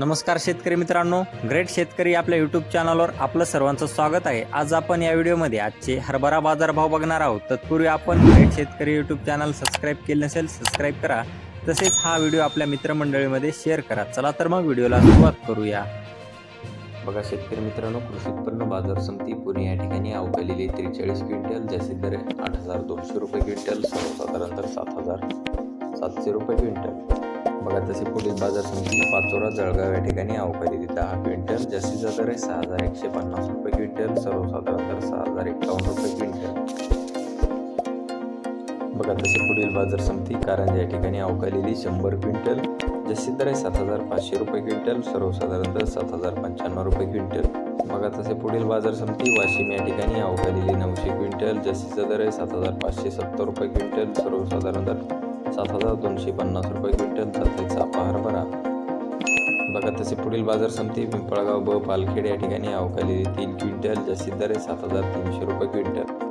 नमस्कार शेतकरी मित्रांनो ग्रेट शेतकरी आपल्या यूट्यूब चॅनलवर आपलं सर्वांचं स्वागत आहे. आज आपण या व्हिडिओमध्ये आजचे हरभरा बाजारभाव बघणार आहोत. तत्पूर्वी आपण ग्रेट शेतकरी यूट्यूब चॅनल सबस्क्राईब केले नसेल सबस्क्राईब करा. तसेच हा व्हिडिओ आपल्या मित्रमंडळीमध्ये शेअर करा. चला तर मग व्हिडिओला सुरुवात करूया. बघा शेतकरी मित्रांनो कृषी उत्पन्न बाजार समिती पुणे या ठिकाणी अवकालेली त्रेचाळीस क्विंटल जास्तीत दर आठ हजार दोनशे रुपये क्विंटल सर्वसाधारण तर सात हजार सातशे रुपये क्विंटल. तसे पुढील बाजार समिती पाचोरा जळगाव या ठिकाणी अवकाळी दहा क्विंटल जास्तीत जास्त आहे सहा हजार एकशे पन्नास रुपये क्विंटल सर्वसाधारण दर सहा हजार एकावन्न रुपये क्विंटल. बघा तसे पुढील बाजार समिती कारंजा या ठिकाणी अवकालेली शंभर क्विंटल जास्तीत दर आहे सात हजार पाचशे रुपये क्विंटल सर्वसाधारण दर सात हजार पंच्याण्णव रुपये क्विंटल. बघा तसे पुढील बाजार समिती वाशिम या ठिकाणी अवकालेली नऊशे क्विंटल जास्तीचा दर आहे सात हजार पाचशे सत्तर रुपये क्विंटल सर्वसाधारण दर सात हजार दोनशे पन्नास रुपये क्विंटल तसेच चापा हरभरा बघा तसे पुढील बाजार समिती पिंपळगाव ब पालखेड या ठिकाणी अवकालेली तीन क्विंटल जास्तीत दर आहे सात हजार तीनशे रुपये क्विंटल.